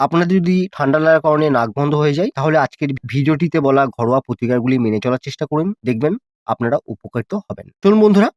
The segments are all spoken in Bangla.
আপনাদের যদি ঠান্ডা লাগার কারণে নাক বন্ধ হয়ে যায়, তাহলে আজকের ভিডিওটিতে বলা ঘরোয়া প্রতিকারগুলি মেনে চলার চেষ্টা করুন। দেখবেন আপনারা উপকৃত হবেন। চলুন বন্ধুরা,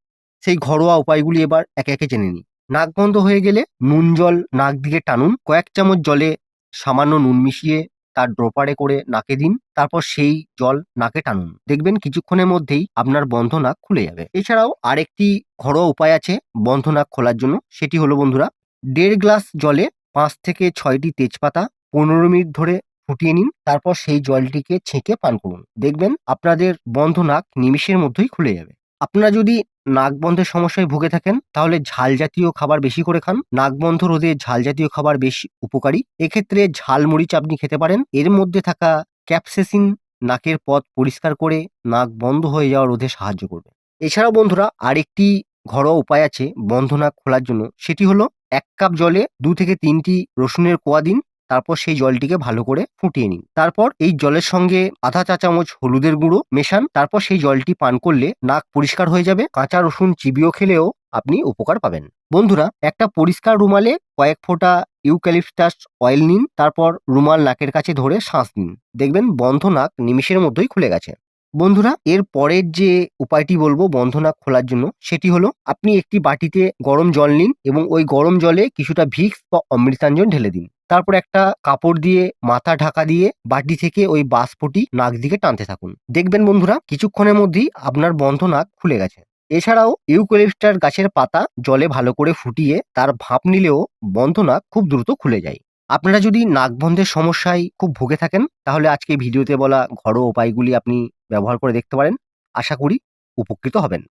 সেই ঘরোয়া উপায়গুলি এবার একে একে জেনে নিই। নাক বন্ধ হয়ে গেলে নুন জল নাক দিকে টানুন। কয়েক চামচ জলে সামান্য নুন মিশিয়ে তার ড্রপারে করে নাকে দিন। তারপর সেই জল নাকে টানুন। দেখবেন কিছুক্ষণের মধ্যেই আপনার বন্ধ নাক খুলে যাবে। এছাড়াও আরেকটি ঘরোয়া উপায় আছে বন্ধ নাক খোলার জন্য। সেটি হলো বন্ধুরা, দেড় গ্লাস জলে পাঁচ থেকে ছয়টি তেজপাতা পনেরো মিনিট ধরে ফুটিয়ে নিন। তারপর সেই জলটিকে ছেঁকে পান করুন। দেখবেন আপনাদের বন্ধ নাক নিমিষের মধ্যেই খুলে যাবে। আপনারা যদি নাক বন্ধের সমস্যায় ভুগে থাকেন, তাহলে ঝাল জাতীয় খাবার বেশি করে খান। নাক বন্ধ রোধে ঝাল জাতীয় খাবার বেশি উপকারী। এক্ষেত্রে ঝাল মরিচ আপনি খেতে পারেন। এর মধ্যে থাকা ক্যাপসেসিন নাকের পথ পরিষ্কার করে নাক বন্ধ হয়ে যাওয়া রোধে সাহায্য করবে। এছাড়াও বন্ধুরা, আরেকটি ঘরোয়া উপায় আছে বন্ধ নাক খোলার জন্য। সেটি হলো এক কাপ জলে দু থেকে তিনটি রসুনের কোয়া দিন, তারপর সেই জলটিকে ভালো করে ফুটিয়ে নিন। তারপর এই জলের সঙ্গে আধা চা চামচ হলুদের গুঁড়ো মেশান, তারপর সেই জলটি পান করলে নাক পরিষ্কার হয়ে যাবে, কাঁচা রসুন চিবিয়ে খেলেও আপনি উপকার পাবেন। বন্ধুরা, একটা পরিষ্কার রুমালে কয়েক ফোঁটা ইউক্যালিপটাস অয়েল নিন, তারপর রুমাল নাকের কাছে ধরে শ্বাস নিন দেখবেন বন্ধ নাক নিমিষের মধ্যেই খুলে গেছে। বন্ধুরা, এর পরের যে উপায়টি বলব বন্ধ নাক খোলার জন্য, সেটি হলো আপনি একটি বাটিতে গরম জল নিন এবং ওই গরম জলে কিছুটা ভিক্স বা অমৃতাঞ্জন ঢেলে দিন। তারপর একটা কাপড় দিয়ে মাথা ঢাকা দিয়ে বাটি থেকে ওই বাষ্পটি নাক দিকে টানতে থাকুন। দেখবেন বন্ধুরা, কিছুক্ষণের মধ্যেই আপনার বন্ধ নাক খুলে গেছে। এছাড়াও ইউক্যালিপটাস গাছের পাতা জলে ভালো করে ফুটিয়ে তার ভাপ নিলেও বন্ধ নাক খুব দ্রুত খুলে যায়। আপনারা যদি নাক বন্ধের সমস্যায় খুব ভুগে থাকেন, তাহলে আজকে ভিডিওতে বলা ঘরোয়া উপায়গুলি আপনি ব্যবহার করে দেখতে পারেন। আশা করি উপকৃত হবেন।